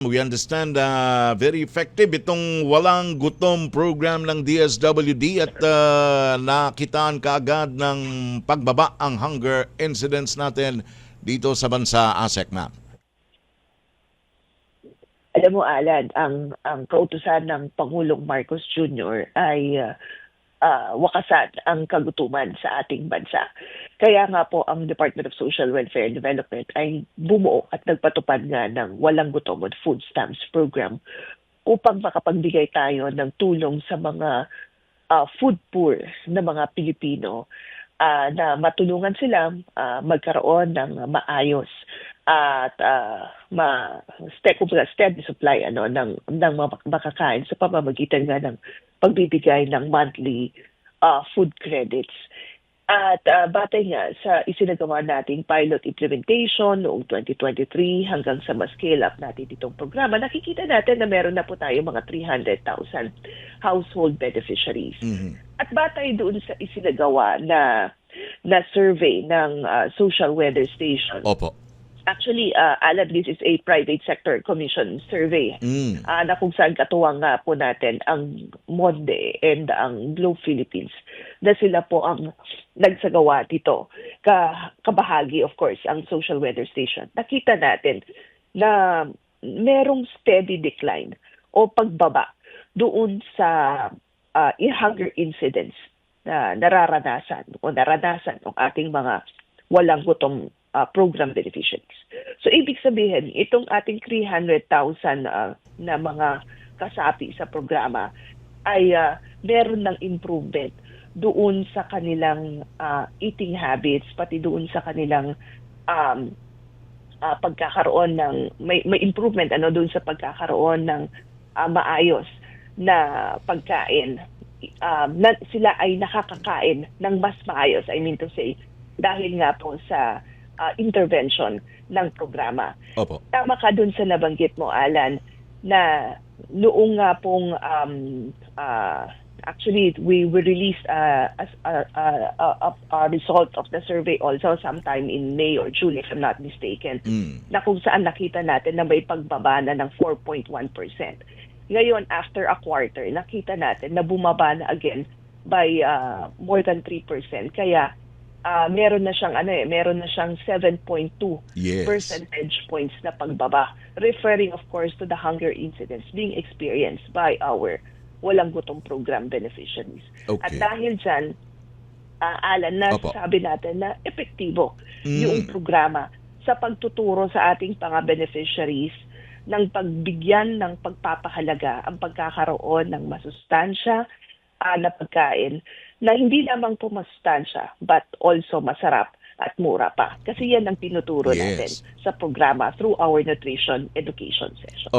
We understand uh, very effective itong walang gutom program ng DSWD at uh, nakitaan kaagad ng pagbaba ang hunger incidents natin dito sa bansa ASEC, ma'am. Alam mo, Alan, ang, ang kautusan ng Pangulong Marcos Jr. ay uh, uh, wakasan ang kagutuman sa ating bansa. Kaya nga po ang Department of Social Welfare and Development ay bumuo at nagpatupad nga ng Walang Gutom at Food Stamps Program upang makapagbigay tayo ng tulong sa mga uh, food poor na mga Pilipino uh, na matulungan sila uh, magkaroon ng maayos at uh, ma ste, kumbaga, steady supply ano ng ng makakain sa pamamagitan nga ng pagbibigay ng monthly uh, food credits. At uh, batay nga sa isinagawa nating pilot implementation noong 2023 hanggang sa mas scale up natin itong programa, nakikita natin na meron na po tayo mga 300,000 household beneficiaries. Mhm. At batay doon sa isinagawa na na survey ng uh, Social Weather Station. Opo. Actually, uh, Alan, this is a private sector commission survey Mm. uh, na kung saan katuwang nga po natin ang Monde and ang Globe Philippines na sila po ang nagsagawa dito. Ka, kabahagi, of course, ang Social Weather Station. Nakita natin na merong steady decline o pagbaba doon sa uh, hunger incidents na nararanasan o naranasan ng ating mga walang gutom uh, program beneficiaries. So ibig sabihin, itong ating 300,000 uh, na mga kasapi sa programa ay uh, meron ng improvement doon sa kanilang uh, eating habits, pati doon sa kanilang um, uh, pagkakaroon ng may, may improvement ano doon sa pagkakaroon ng uh, maayos na pagkain um, na, sila ay nakakakain ng mas maayos I mean to say dahil nga po sa uh, intervention ng programa Opo. tama ka dun sa nabanggit mo Alan na noong nga pong um, uh, actually we we released uh, a, a, a result of the survey also sometime in May or June if I'm not mistaken Mm. na kung saan nakita natin na may pagbaba na ng 4.1%. Ngayon, after a quarter, nakita natin na bumaba na again by uh, more than 3%. Kaya uh, meron na siyang ano eh, meron na siyang 7.2 Yes. percentage points na pagbaba, referring of course to the hunger incidents being experienced by our walang gutom program beneficiaries. Okay. At dahil dyan, uh, Alan, Opo. nasabi natin na epektibo Mm. yung programa sa pagtuturo sa ating mga beneficiaries ng pagbigyan ng pagpapahalaga ang pagkakaroon ng masustansya ah, na pagkain na hindi lamang po masustansya but also masarap at mura pa. Kasi yan ang tinuturo Yes. natin sa programa through our nutrition education session.